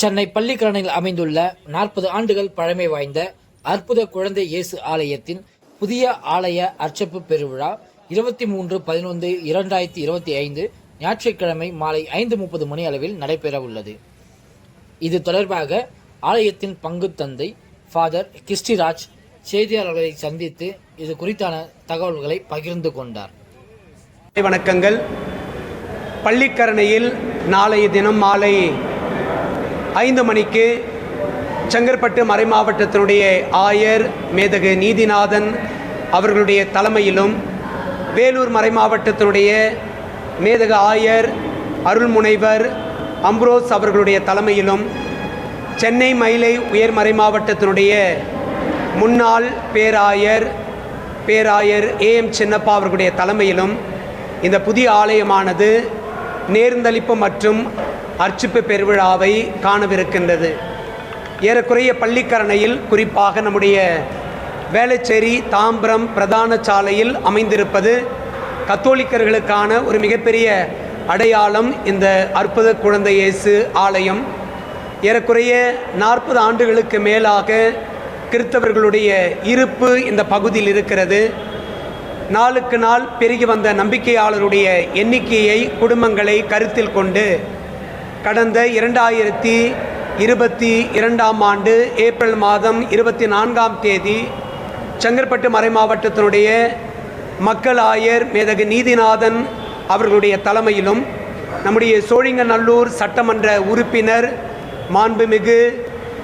சென்னை பள்ளிக்கரணையில் அமைந்துள்ள நாற்பது ஆண்டுகள் பழமை வாய்ந்த அற்புத குழந்தை இயேசு ஆலயத்தின் புதிய ஆலய அர்ச்சப்பு பெருவிழா இருபத்தி மூன்று பதினொன்று இரண்டாயிரத்தி இருபத்தி ஐந்து ஞாயிற்றுக்கிழமை மாலை ஐந்து முப்பது மணி அளவில் நடைபெற உள்ளது. இது தொடர்பாக ஆலயத்தின் பங்கு தந்தை ஃபாதர் கிறிஸ்டிராஜ் செய்தியாளர்களை சந்தித்து இது குறித்தான தகவல்களை பகிர்ந்து கொண்டார். வணக்கங்கள். பள்ளிக்கரணையில் நாளைய தினம் மாலை ஐந்து மணிக்கு செங்கற்பட்டு மறைமாவட்டத்தினுடைய ஆயர் மேதகு நீதிநாதன் அவர்களுடைய தலைமையிலும் வேலூர் மறைமாவட்டத்தினுடைய மேதகு ஆயர் அருள்முனைவர் அம்ப்ரோஸ் அவர்களுடைய தலைமையிலும் சென்னை மயிலை உயர் மறைமாவட்டத்தினுடைய முன்னாள் பேராயர் பேராயர் ஏ எம் சின்னப்பா அவர்களுடைய தலைமையிலும் இந்த புதிய ஆலயமானது நேர்ந்தளிப்பு மற்றும் அர்ச்சிப்பு பெருவிழாவை காணவிருக்கின்றது. ஏறக்குறைய பள்ளிக்கரணையில் குறிப்பாக நம்முடைய வேளச்சேரி தாம்பரம் பிரதான சாலையில் அமைந்திருப்பது கத்தோலிக்கர்களுக்கான ஒரு மிகப்பெரிய அடையாளம் இந்த அற்புத குழந்தை இயேசு ஆலயம். ஏறக்குறைய நாற்பது ஆண்டுகளுக்கு மேலாக கிறிஸ்தவர்களுடைய இருப்பு இந்த பகுதியில் இருக்கிறது. நாளுக்கு நாள் பெருகி வந்த நம்பிக்கையாளருடைய எண்ணிக்கையை குடும்பங்களை கருத்தில் கொண்டு கடந்த இரண்டாயிரத்தி இருபத்தி இரண்டாம் ஆண்டு ஏப்ரல் மாதம் இருபத்தி நான்காம் தேதி செங்கற்பட்டு மறை மாவட்டத்தினுடைய மக்கள் ஆயர் மேதகு நீதிநாதன் அவர்களுடைய தலைமையிலும் நம்முடைய சோழிங்கநல்லூர் சட்டமன்ற உறுப்பினர் மாண்புமிகு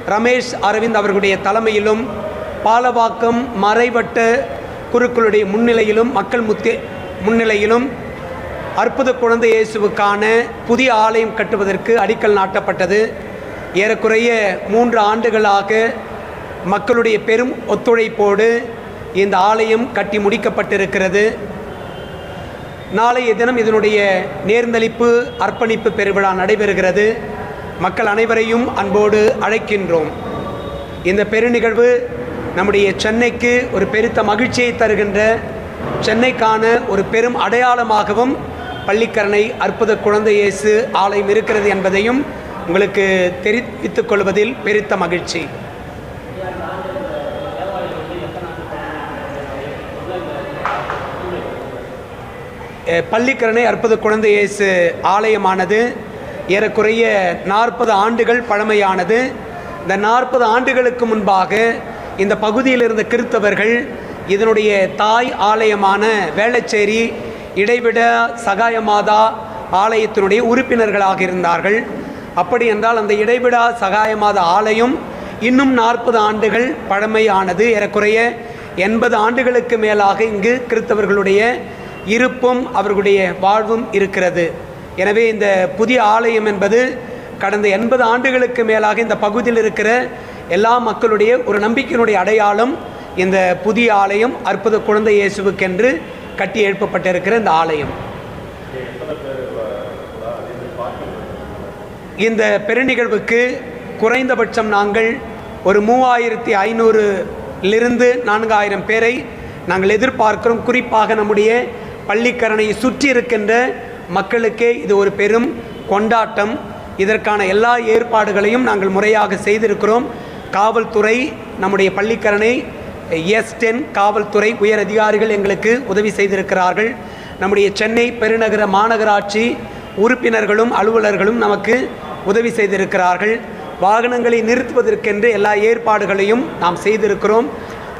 ரமேஷ் அரவிந்த் அவர்களுடைய தலைமையிலும் பாலவாக்கம் மறைவட்ட குருக்களுடைய முன்னிலையிலும் மக்கள் முத்தே முன்னிலையிலும் அற்புத குழந்தை இயேசுவுக்கான புதிய ஆலயம் கட்டுவதற்கு அடிக்கல் நாட்டப்பட்டது. ஏறக்குறைய மூன்று ஆண்டுகளாக மக்களுடைய பெரும் ஒத்துழைப்போடு இந்த ஆலயம் கட்டி முடிக்கப்பட்டிருக்கிறது. நாளைய தினம் இதனுடைய நேர்ந்தளிப்பு அர்ப்பணிப்பு பெருவிழா நடைபெறுகிறது. மக்கள் அனைவரையும் அன்போடு அழைக்கின்றோம். இந்த பெருநிகழ்வு நம்முடைய சென்னைக்கு ஒரு பெருத்த மகிழ்ச்சியை தருகின்ற சென்னைக்கான ஒரு பெரும் அடையாளமாகவும் பள்ளிக்கரணை அற்புத குழந்தை இயேசு ஆலயம் இருக்கிறது என்பதையும் உங்களுக்கு தெரிவித்துக் கொள்வதில் பெருத்த மகிழ்ச்சி. பள்ளிக்கரணை அற்புத குழந்தை இயேசு ஆலயமானது ஏறக்குறைய நாற்பது ஆண்டுகள் பழமையானது. இந்த நாற்பது ஆண்டுகளுக்கு முன்பாக இந்த பகுதியில் இருந்த கிறித்தவர்கள் இதனுடைய தாய் ஆலயமான வேளச்சேரி இடைவிட சகாயமாதா ஆலயத்தினுடைய உறுப்பினர்களாக இருந்தார்கள். அப்படி என்றால் அந்த இடைவிடா சகாயமாதா ஆலயம் இன்னும் நாற்பது ஆண்டுகள் பழமையானது ஏறக்குறைய எண்பது ஆண்டுகளுக்கு மேலாக இங்கு கிறித்தவர்களுடைய இருப்பும் அவர்களுடைய வாழ்வும் இருக்கிறது. எனவே இந்த புதிய ஆலயம் என்பது கடந்த எண்பது ஆண்டுகளுக்கு மேலாக இந்த பகுதியில் இருக்கிற எல்லா மக்களுடைய ஒரு நம்பிக்கையினுடைய அடையாளம் இந்த புதிய ஆலயம் அற்புத குழந்தை இயேசுவுக்கென்று கட்டி எழுப்பப்பட்டிருக்கிற இந்த ஆலயம். இந்த பெருநிகழ்வுக்கு குறைந்தபட்சம் நாங்கள் ஒரு மூவாயிரத்தி ஐநூறுலிருந்து நான்காயிரம் பேரை நாங்கள் எதிர்பார்க்கிறோம். குறிப்பாக நம்முடைய பள்ளிக்கரணையை சுற்றி இருக்கின்ற மக்களுக்கே இது ஒரு பெரும் கொண்டாட்டம். இதற்கான எல்லா ஏற்பாடுகளையும் நாங்கள் முறையாக செய்திருக்கிறோம். காவல்துறை நம்முடைய பள்ளிக்கரணை எஸ் டென் காவல்துறை உயர் அதிகாரிகள் எங்களுக்கு உதவி செய்திருக்கிறார்கள். நம்முடைய சென்னை பெருநகர மாநகராட்சி உறுப்பினர்களும் அலுவலர்களும் நமக்கு உதவி செய்திருக்கிறார்கள். வாகனங்களை நிறுத்துவதற்கென்று எல்லா ஏற்பாடுகளையும் நாம் செய்திருக்கிறோம்.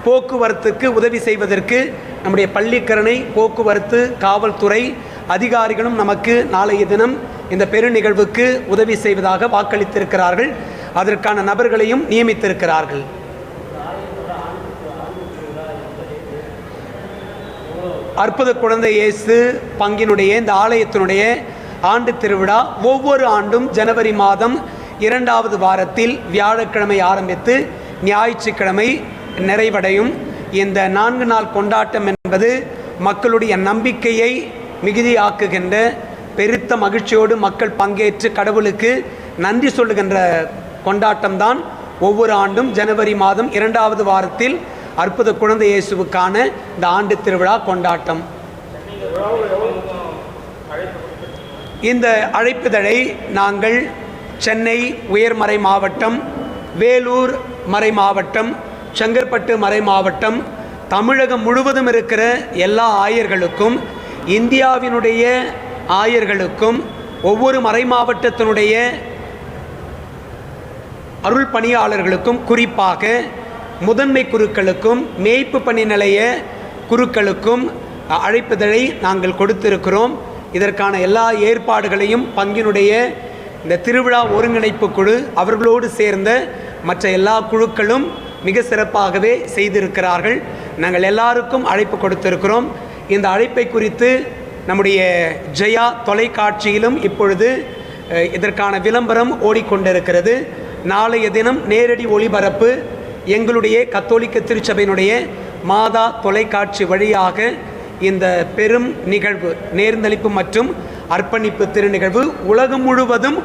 போக்குவரத்துக்கு உதவி செய்வதற்கு நம்முடைய பள்ளிக்கரணை போக்குவரத்து காவல்துறை அதிகாரிகளும் நமக்கு நாளைய தினம் இந்த பெருநிகழ்வுக்கு உதவி செய்வதாக வாக்களித்திருக்கிறார்கள். அதற்கான நபர்களையும் நியமித்திருக்கிறார்கள். அற்புத குழந்தை இயேசு பங்கினுடைய இந்த ஆலயத்தினுடைய ஆண்டு திருவிழா ஒவ்வொரு ஆண்டும் ஜனவரி மாதம் இரண்டாவது வாரத்தில் வியாழக்கிழமை ஆரம்பித்து ஞாயிற்றுக்கிழமை நிறைவடையும். இந்த நான்கு நாள் கொண்டாட்டம் என்பது மக்களுடைய நம்பிக்கையை மிகுதியாக்குகின்ற பெருத்த மகிழ்ச்சியோடு மக்கள் பங்கேற்று கடவுளுக்கு நன்றி சொல்லுகின்ற கொண்டாட்டம்தான் ஒவ்வொரு ஆண்டும் ஜனவரி மாதம் இரண்டாவது வாரத்தில் அற்புத குழந்தை இயேசுவுக்கான இந்த ஆண்டு திருவிழா கொண்டாட்டம். இந்த அழைப்புதழை நாங்கள் சென்னை உயர்மறை மாவட்டம் வேலூர் மறை மாவட்டம் செங்கற்பட்டு மறை மாவட்டம் தமிழகம் முழுவதும் இருக்கிற எல்லா ஆயர்களுக்கும் இந்தியாவினுடைய ஆயர்களுக்கும் ஒவ்வொரு மறை மாவட்டத்தினுடைய அருள் பணியாளர்களுக்கும் குறிப்பாக முதன்மை குருக்களுக்கும் மேய்ப்பு பணி நிலைய குருக்களுக்கும் அழைப்புதழை நாங்கள் கொடுத்திருக்கிறோம். இதற்கான எல்லா ஏற்பாடுகளையும் பங்கினுடைய இந்த திருவிழா ஒருங்கிணைப்பு குழு அவர்களோடு சேர்ந்த மற்ற எல்லா குழுக்களும் மிக சிறப்பாகவே செய்திருக்கிறார்கள். நாங்கள் எல்லாருக்கும் அழைப்பு கொடுத்திருக்கிறோம். இந்த அழைப்பை குறித்து நம்முடைய ஜெயா தொலைக்காட்சியிலும் இப்பொழுது இதற்கான விளம்பரம் ஓடிக்கொண்டிருக்கிறது. நாளைய தினம் நேரடி ஒளிபரப்பு எங்களுடைய கத்தோலிக்க திருச்சபையினுடைய மாதா தொலைக்காட்சி வழியாக இந்த பெரும் நிகழ்வு நேர்ந்தளிப்பு மற்றும் அர்ப்பணிப்பு திருநிகழ்வு உலகம் முழுவதும்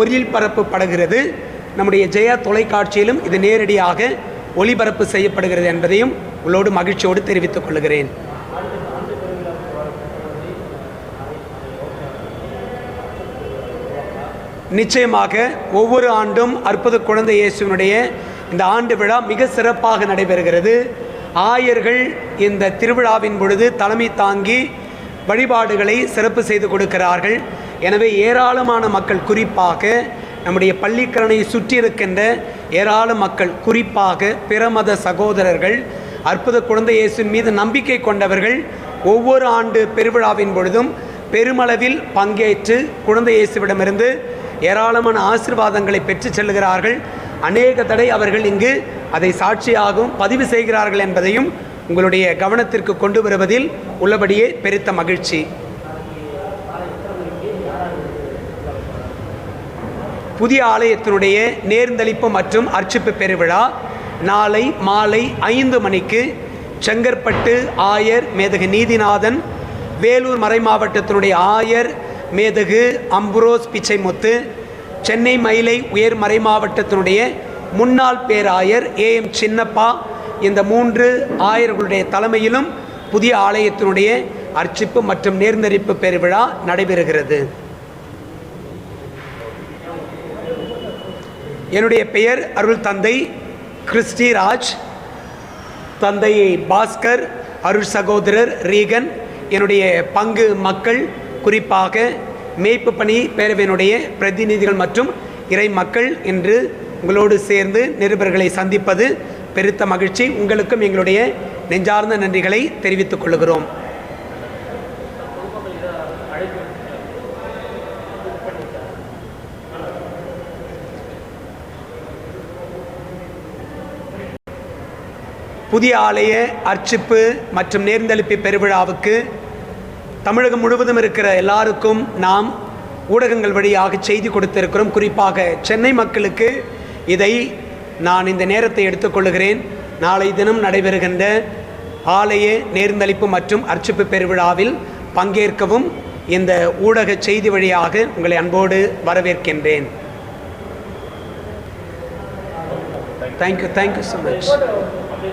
ஒரில் பரப்பப்படுகிறது. நம்முடைய ஜெயா தொலைக்காட்சியிலும் இது நேரடியாக ஒளிபரப்பு செய்யப்படுகிறது என்பதையும் உள்ளோடு மகிழ்ச்சியோடு தெரிவித்துக் கொள்கிறேன். நிச்சயமாக ஒவ்வொரு ஆண்டும் அற்புத குழந்தை இயேசுவினுடைய இந்த ஆண்டு விழா மிக சிறப்பாக நடைபெறுகிறது. ஆயர்கள் இந்த திருவிழாவின் பொழுது தலைமை தாங்கி வழிபாடுகளை சிறப்பு செய்து கொடுக்கிறார்கள். எனவே ஏராளமான மக்கள் குறிப்பாக நம்முடைய பள்ளிக்கரணையை சுற்றி இருக்கின்ற ஏராள மக்கள் குறிப்பாக பிறமத சகோதரர்கள் அற்புத குழந்தை இயேசுவின் மீது நம்பிக்கை கொண்டவர்கள் ஒவ்வொரு ஆண்டு பெருவிழாவின் பொழுதும் பெருமளவில் பங்கேற்று குழந்தை இயேசுவிடமிருந்து ஏராளமான ஆசீர்வாதங்களை பெற்று செல்கிறார்கள். அநேக தடை அவர்கள் இங்கு அதை சாட்சியாகவும் பதிவு செய்கிறார்கள் என்பதையும் உங்களுடைய கவனத்திற்கு கொண்டு வருவதில் உள்ளபடியே பெருத்த மகிழ்ச்சி. புதிய ஆலயத்தினுடைய நேர்ந்தளிப்பு மற்றும் அர்ச்சிப்பு பெருவிழா நாளை மாலை ஐந்து மணிக்கு செங்கற்பட்டு ஆயர் மேதகு நீதிநாதன் வேலூர் மறை மாவட்டத்தினுடைய ஆயர் மேதகு அம்புரோஸ் பிச்சைமுத்து சென்னை மயிலை உயர் மறை மாவட்டத்தினுடைய முன்னாள் பேராயர் ஏ எம் சின்னப்பா. இந்த மூன்று ஆயர்களுடைய தலைமையிலும் புதிய ஆலயத்தினுடைய அர்ச்சிப்பு மற்றும் நேர்ந்தரிப்பு பெருவிழா நடைபெறுகிறது. என்னுடைய பெயர் அருள் தந்தை கிறிஸ்டிராஜ். தந்தை பாஸ்கர் அருள் சகோதரர் ரீகன். என்னுடைய பங்கு மக்கள் குறிப்பாக மேய்ப்பு பணி பேரவையினுடைய பிரதிநிதிகள் மற்றும் இறை மக்கள் என்று உங்களோடு சேர்ந்து நிருபர்களை சந்திப்பது பெருத்த மகிழ்ச்சி. உங்களுக்கும் எங்களுடைய நெஞ்சார்ந்த நன்றிகளை தெரிவித்துக் கொள்கிறோம். புதிய ஆலய அர்ச்சிப்பு மற்றும் நேர்ந்தளிப்பு பெருவிழாவுக்கு தமிழகம் முழுவதும் இருக்கிற எல்லாருக்கும் நாம் ஊடகங்கள் வழியாக செய்தி கொடுத்திருக்கிறோம். குறிப்பாக சென்னை மக்களுக்கு இதை நான் இந்த நேரத்தை எடுத்துக்கொள்கிறேன். நாளை தினம் நடைபெறுகின்ற ஆலய நேர்ந்தளிப்பு மற்றும் அர்ச்சிப்பு பெருவிழாவில் பங்கேற்கவும் இந்த ஊடக செய்தி வழியாக உங்களை அன்போடு வரவேற்கின்றேன். Thank you thank you so much